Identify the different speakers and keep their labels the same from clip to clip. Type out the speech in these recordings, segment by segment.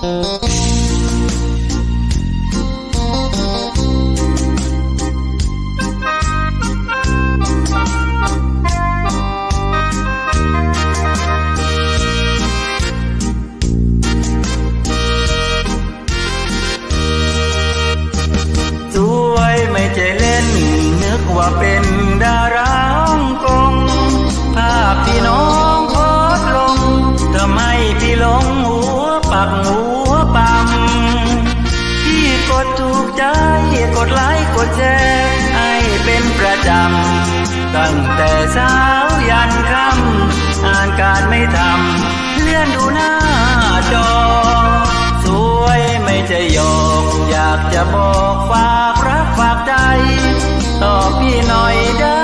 Speaker 1: สวยไม่ใจเล่นนึกว่าเป็นดา ใจกดไลค์กดแชร์ให้เป็นประจำ ตั้งแต่เช้ายันค่ำอ่านการไม่ทำ เลื่อนดูหน้าจอ สวยไม่จะหยอกอยากจะบอกฝากรักฝากใจ ตอบพี่หน่อยได้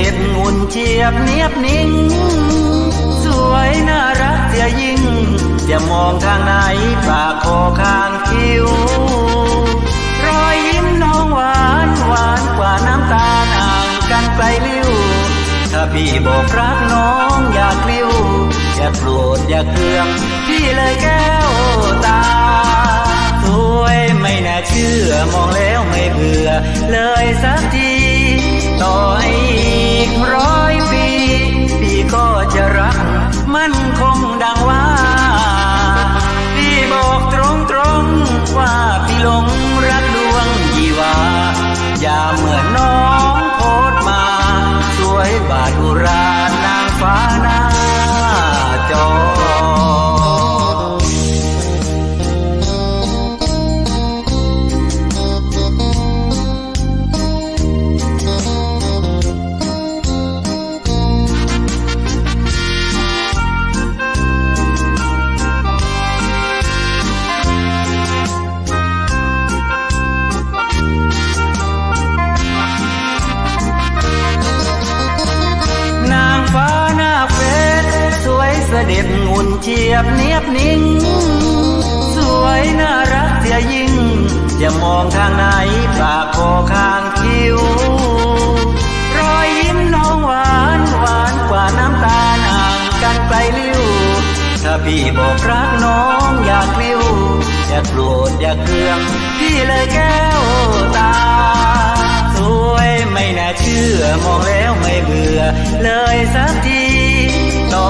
Speaker 1: วยเด็จงุนเฉียบเนียบนิ่ง สวยน่ารักเสียยิ่งจะมองทางไหนปากคอข้างคิ้ว รอยยิ้มน้องหวานหวานกว่าน้ำตาลอ่างกันไกลลิ้ว ถ้าพี่บอกรักน้องอย่ากลิ้ว อย่าโกรธอย่าเคือง พี่เลยแก้วตาสวยไม่น่าเชื่อมองแล้วไม่เบื่อเลยสักทีต่อ เด็จงุนเฉียบเนียบนิ่ง สวยน่ารักเสียยิ่ง จะมองทางไหนปากคอข้างคิ้ว รอยยิ้มน้องหวานหวานกว่าน้ำตาลอ่างกันไกลลิ้ว ถ้าพี่บอกรักน้องอยากลิ้วอย่าโกรธอย่าเคือง พี่เลยแก้วตา สวยไม่น่าเชื่อมองแล้วไม่เบื่อ เลยสักทีต่อ